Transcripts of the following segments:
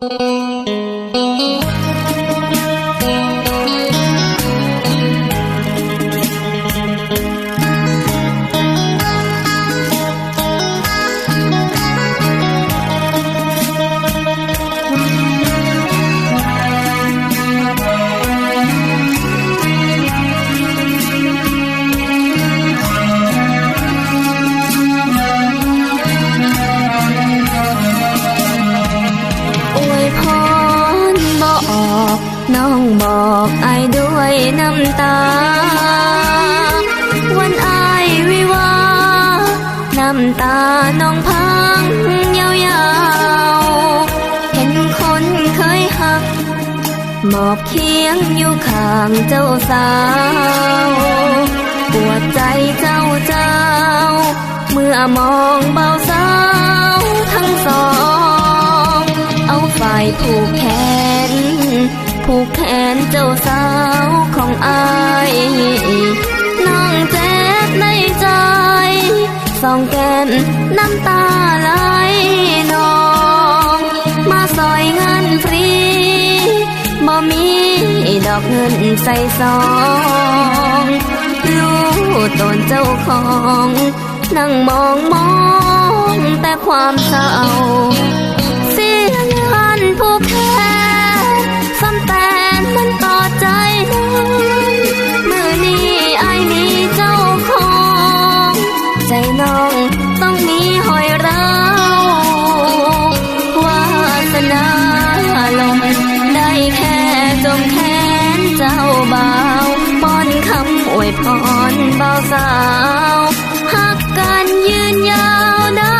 อ ด้วยน้ำตา วันอายวิวาห์น้ำตาน้องพังยาวๆ เห็นคนเคยหัก หมอบเคียงอยู่ข้างเจ้าสาว ปวดใจเจ้าเจ้า เมื่อมองเบาสาวทั้งสอง เอาฝ่ายผูกแขน ผูกแขนเจ้าสาวของอายน้องเจ็บในใจสองแก้มน้ำตาไหลนอง มาซอยเงานฟรีบ่มีดอกเงินใส่ซองรู้ตนเจ้าของนั่งมองมองแต่ความเศร้าเสียงานผู้แค่ เบาสาวหักกันยืนยาวได้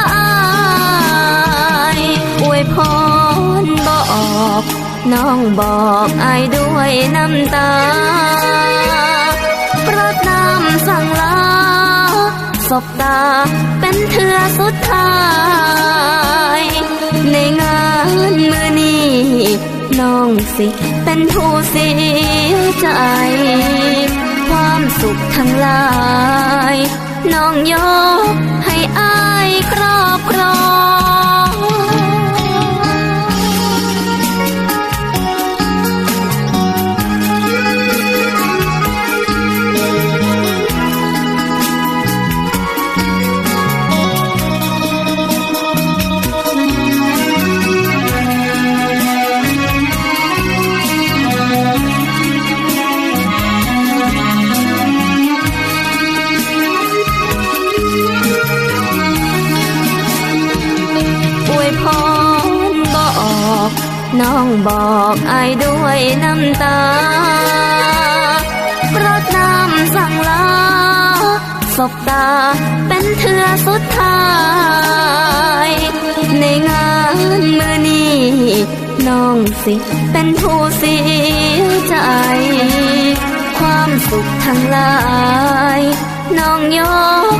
อวยพรบอก น้องบอกไอายด้วยน้ำตารดน้ำสั่งลาสบตาเป็นเธอสุดท้าย ในงานมือนี้น้องสิเป็นผู้เสียใจความสุขทั้งหลา น้องยอม น้องบอกไอายด้วยน้ำตารดน้ำสั่งลาสบตาเป็นเธอสุดท้าย ในงานมือนี้น้องสิเป็นผู้เสียใจ ความสุขทั้งหลาย น้องยก